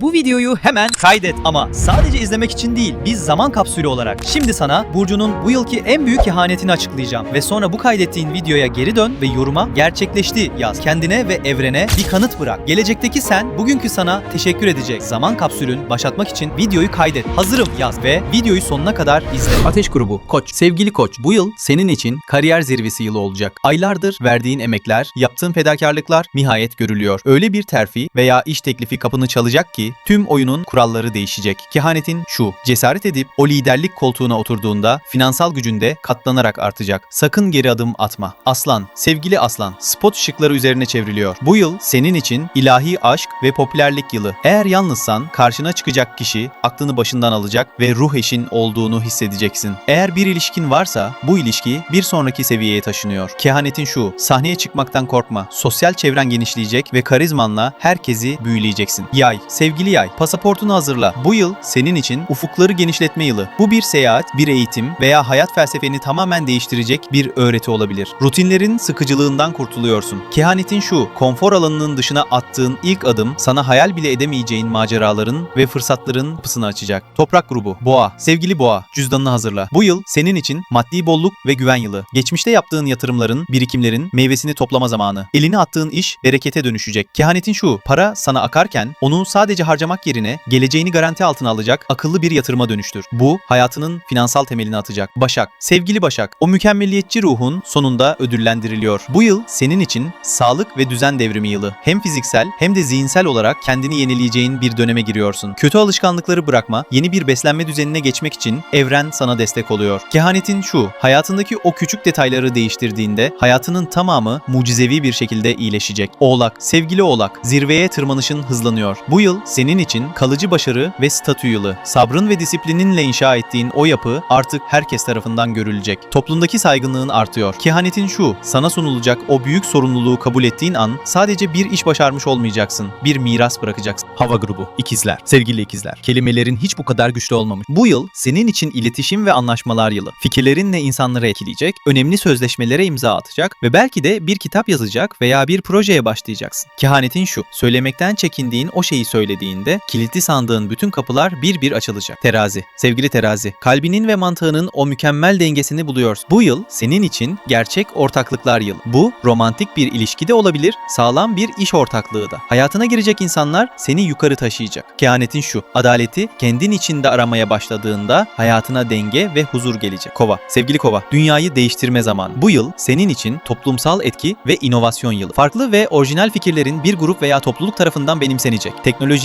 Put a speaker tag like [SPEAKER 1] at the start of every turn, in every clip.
[SPEAKER 1] Bu videoyu hemen kaydet ama sadece izlemek için değil, biz zaman kapsülü olarak. Şimdi sana Burcu'nun bu yılki en büyük kehanetini açıklayacağım ve sonra bu kaydettiğin videoya geri dön ve yoruma gerçekleşti yaz. Kendine ve evrene bir kanıt bırak. Gelecekteki sen bugünkü sana teşekkür edecek. Zaman kapsülün başlatmak için videoyu kaydet. Hazırım yaz ve videoyu sonuna kadar izle.
[SPEAKER 2] Ateş grubu, koç. Sevgili koç, bu yıl senin için kariyer zirvesi yılı olacak. Aylardır verdiğin emekler, yaptığın fedakarlıklar nihayet görülüyor. Öyle bir terfi veya iş teklifi kapını çalacak ki tüm oyunun kuralları değişecek. Kehanetin şu, cesaret edip o liderlik koltuğuna oturduğunda finansal gücünde katlanarak artacak. Sakın geri adım atma. Aslan, sevgili aslan, spot ışıkları üzerine çevriliyor. Bu yıl senin için ilahi aşk ve popülerlik yılı. Eğer yalnızsan karşına çıkacak kişi aklını başından alacak ve ruh eşin olduğunu hissedeceksin. Eğer bir ilişkin varsa bu ilişki bir sonraki seviyeye taşınıyor. Kehanetin şu, sahneye çıkmaktan korkma. Sosyal çevren genişleyecek ve karizmanla herkesi büyüleyeceksin. Yay, sevgili yay, pasaportunu hazırla. Bu yıl senin için ufukları genişletme yılı. Bu bir seyahat, bir eğitim veya hayat felsefeni tamamen değiştirecek bir öğreti olabilir. Rutinlerin sıkıcılığından kurtuluyorsun. Kehanetin şu, konfor alanının dışına attığın ilk adım sana hayal bile edemeyeceğin maceraların ve fırsatların kapısını açacak. Toprak grubu, boğa, sevgili boğa, cüzdanını hazırla. Bu yıl senin için maddi bolluk ve güven yılı. Geçmişte yaptığın yatırımların, birikimlerin meyvesini toplama zamanı. Eline attığın iş berekete dönüşecek. Kehanetin şu, para sana akarken onu sadece harcamak yerine geleceğini garanti altına alacak akıllı bir yatırıma dönüştür. Bu hayatının finansal temelini atacak. Başak, sevgili Başak, o mükemmeliyetçi ruhun sonunda ödüllendiriliyor. Bu yıl senin için sağlık ve düzen devrimi yılı. Hem fiziksel hem de zihinsel olarak kendini yenileyeceğin bir döneme giriyorsun. Kötü alışkanlıkları bırakma, yeni bir beslenme düzenine geçmek için evren sana destek oluyor. Kehanetin şu, hayatındaki o küçük detayları değiştirdiğinde hayatının tamamı mucizevi bir şekilde iyileşecek. Oğlak, sevgili Oğlak, zirveye tırmanışın hızlanıyor. Bu yıl senin için kalıcı başarı ve statü yılı. Sabrın ve disiplininle inşa ettiğin o yapı artık herkes tarafından görülecek. Toplumdaki saygınlığın artıyor. Kehanetin şu, sana sunulacak o büyük sorumluluğu kabul ettiğin an sadece bir iş başarmış olmayacaksın, bir miras bırakacaksın.
[SPEAKER 3] Hava grubu, ikizler, sevgili ikizler. Kelimelerin hiç bu kadar güçlü olmamış. Bu yıl senin için iletişim ve anlaşmalar yılı. Fikirlerinle insanları etkileyecek, önemli sözleşmelere imza atacak ve belki de bir kitap yazacak veya bir projeye başlayacaksın. Kehanetin şu, söylemekten çekindiğin o şeyi söylediğinde kilitli sandığın bütün kapılar bir bir açılacak. Terazi, sevgili terazi, kalbinin ve mantığının o mükemmel dengesini buluyorsun. Bu yıl senin için gerçek ortaklıklar yılı. Bu romantik bir ilişki de olabilir, sağlam bir iş ortaklığı da. Hayatına girecek insanlar seni yukarı taşıyacak. Kehanetin şu, adaleti kendin içinde aramaya başladığında hayatına denge ve huzur gelecek. Kova, sevgili Kova, dünyayı değiştirme zamanı. Bu yıl senin için toplumsal etki ve inovasyon yılı. Farklı ve orijinal fikirlerin bir grup veya topluluk tarafından benimsenecek.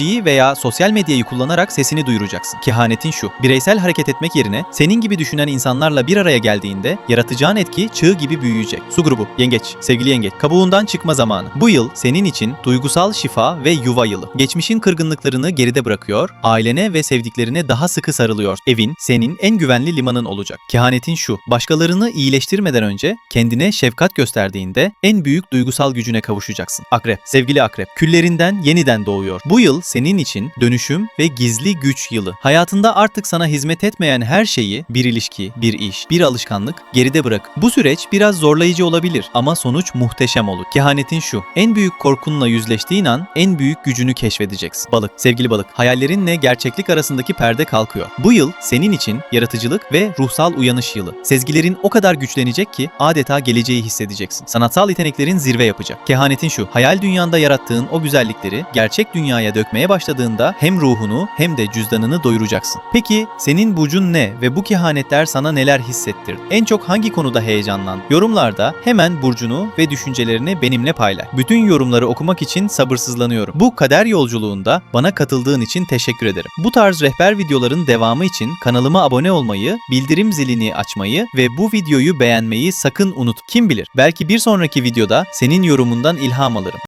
[SPEAKER 3] Teknolojiyi veya sosyal medyayı kullanarak sesini duyuracaksın. Kehanetin şu, bireysel hareket etmek yerine senin gibi düşünen insanlarla bir araya geldiğinde yaratacağın etki çığ gibi büyüyecek. Su grubu, yengeç, sevgili yengeç, kabuğundan çıkma zamanı. Bu yıl senin için duygusal şifa ve yuva yılı. Geçmişin kırgınlıklarını geride bırakıyor, ailene ve sevdiklerine daha sıkı sarılıyor. Evin senin en güvenli limanın olacak. Kehanetin şu, başkalarını iyileştirmeden önce kendine şefkat gösterdiğinde en büyük duygusal gücüne kavuşacaksın. Akrep, sevgili akrep, küllerinden yeniden doğuyor. Bu yıl senin için dönüşüm ve gizli güç yılı. Hayatında artık sana hizmet etmeyen her şeyi, bir ilişki, bir iş, bir alışkanlık geride bırak. Bu süreç biraz zorlayıcı olabilir ama sonuç muhteşem olur. Kehanetin şu, en büyük korkunla yüzleştiğin an en büyük gücünü keşfedeceksin. Balık, sevgili balık, hayallerinle gerçeklik arasındaki perde kalkıyor. Bu yıl senin için yaratıcılık ve ruhsal uyanış yılı. Sezgilerin o kadar güçlenecek ki adeta geleceği hissedeceksin. Sanatsal yeteneklerin zirve yapacak. Kehanetin şu, hayal dünyanda yarattığın o güzellikleri gerçek dünyaya dökmeye başladığında hem ruhunu hem de cüzdanını doyuracaksın. Peki senin burcun ne ve bu kehanetler sana neler hissettirdi? En çok hangi konuda heyecanlandın? Yorumlarda hemen burcunu ve düşüncelerini benimle paylaş. Bütün yorumları okumak için sabırsızlanıyorum. Bu kader yolculuğunda bana katıldığın için teşekkür ederim. Bu tarz rehber videoların devamı için kanalıma abone olmayı, bildirim zilini açmayı ve bu videoyu beğenmeyi sakın unut. Kim bilir belki bir sonraki videoda senin yorumundan ilham alırım.